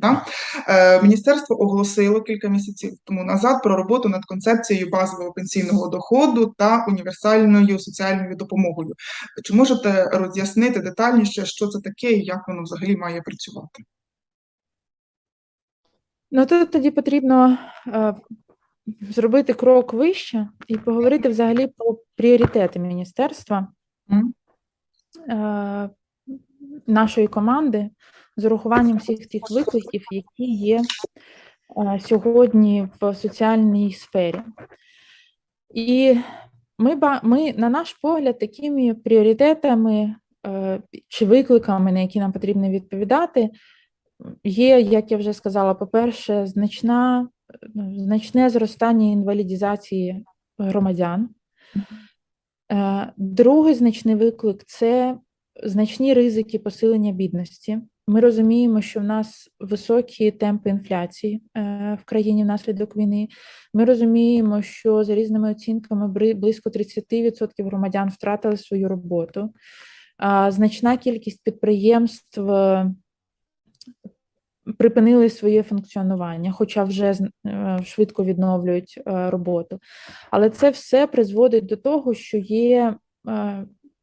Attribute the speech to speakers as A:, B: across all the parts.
A: Да? Е, Міністерство оголосило кілька місяців тому назад про роботу над концепцією базового пенсійного доходу та універсальною соціальною допомогою. Чи можете роз'яснити детальніше, що це таке і як воно взагалі має працювати?
B: Ну тут тоді потрібно е, зробити крок вище і поговорити взагалі про пріоритети міністерства е, нашої команди з урахуванням всіх тих викликів, які є е, сьогодні в соціальній сфері. І ми, ми, на наш погляд, такими пріоритетами е, чи викликами, на які нам потрібно відповідати, є, як я вже сказала, по-перше, значна, значне зростання інвалідізації громадян. Е, Другий значний виклик це значні ризики посилення бідності. Ми розуміємо, що в нас високі темпи інфляції е, в країні внаслідок війни. Ми розуміємо, що за різними оцінками близько 30% громадян втратили свою роботу. Значна кількість підприємств е, припинили своє функціонування, хоча вже е, швидко відновлюють роботу. Але це все призводить до того, що є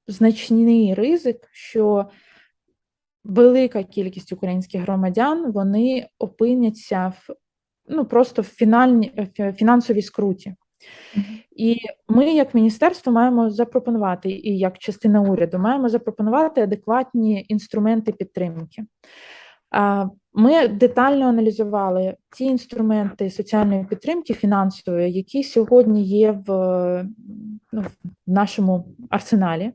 B: значний ризик, що велика кількість українських громадян вони опиняться в ну просто в фінальній в фінансовій скруті. І ми, як міністерство, маємо запропонувати, і як частина уряду, маємо запропонувати адекватні інструменти підтримки. Ми детально аналізували ті інструменти соціальної підтримки фінансової, які сьогодні є в, ну, в нашому арсеналі.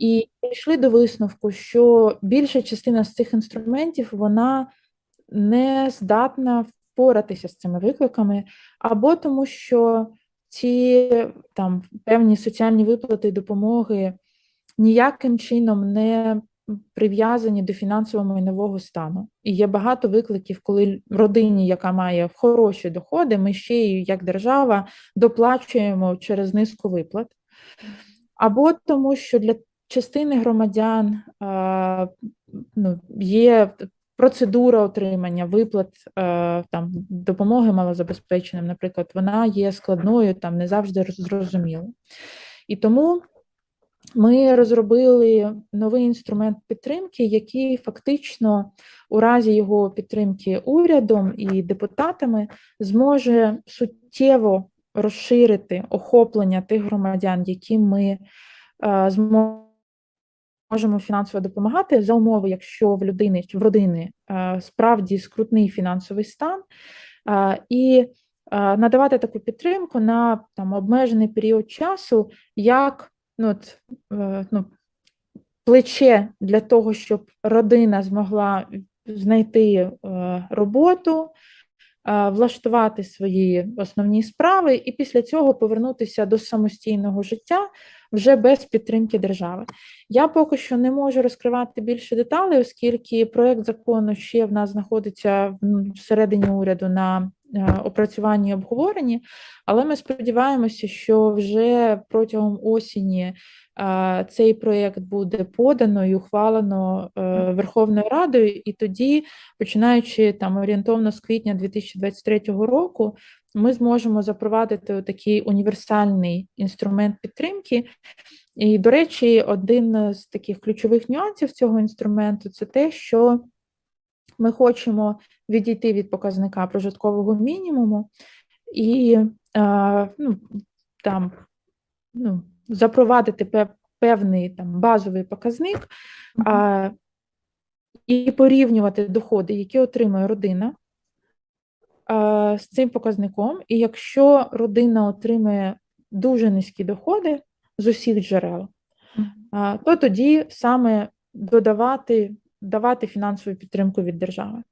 B: І прийшли до висновку, що більша частина з цих інструментів вона не здатна впоратися з цими викликами, або тому, що ці там певні соціальні виплати і допомоги ніяким чином не прив'язані до фінансово-майнового стану. І є багато викликів, коли родині, яка має хороші доходи, ми ще й як держава доплачуємо через низку виплат. Або тому, що для частини громадян а, ну, є процедура отримання виплат а, там, допомоги малозабезпеченим, наприклад, вона є складною, там не завжди роз- зрозуміло. І тому ми розробили новий інструмент підтримки, який фактично у разі його підтримки урядом і депутатами зможе суттєво розширити охоплення тих громадян, яким ми е, зможемо фінансово допомагати. За умови, якщо в людини в родини е, справді скрутний фінансовий стан, е, і надавати таку підтримку на там обмежений період часу, як ну, от, ну, плече для того, щоб родина змогла знайти роботу, влаштувати свої основні справи, і після цього повернутися до самостійного життя вже без підтримки держави. Я поки що не можу розкривати більше деталей, оскільки проект закону ще в нас знаходиться всередині уряду на е, опрацюванні і обговоренні, але ми сподіваємося, що вже протягом осені е, цей проєкт буде подано і ухвалено е, Верховною Радою, і тоді, починаючи там орієнтовно з квітня 2023 року, ми зможемо запровадити такий універсальний інструмент підтримки. І, до речі, один з таких ключових нюансів цього інструменту це те, що ми хочемо відійти від показника прожиткового мінімуму і е, ну, там, ну, запровадити певний там, базовий показник а, і порівнювати доходи, які отримує родина а, з цим показником. І якщо родина отримує дуже низькі доходи з усіх джерел, а, то тоді саме додавати, давати фінансову підтримку від держави.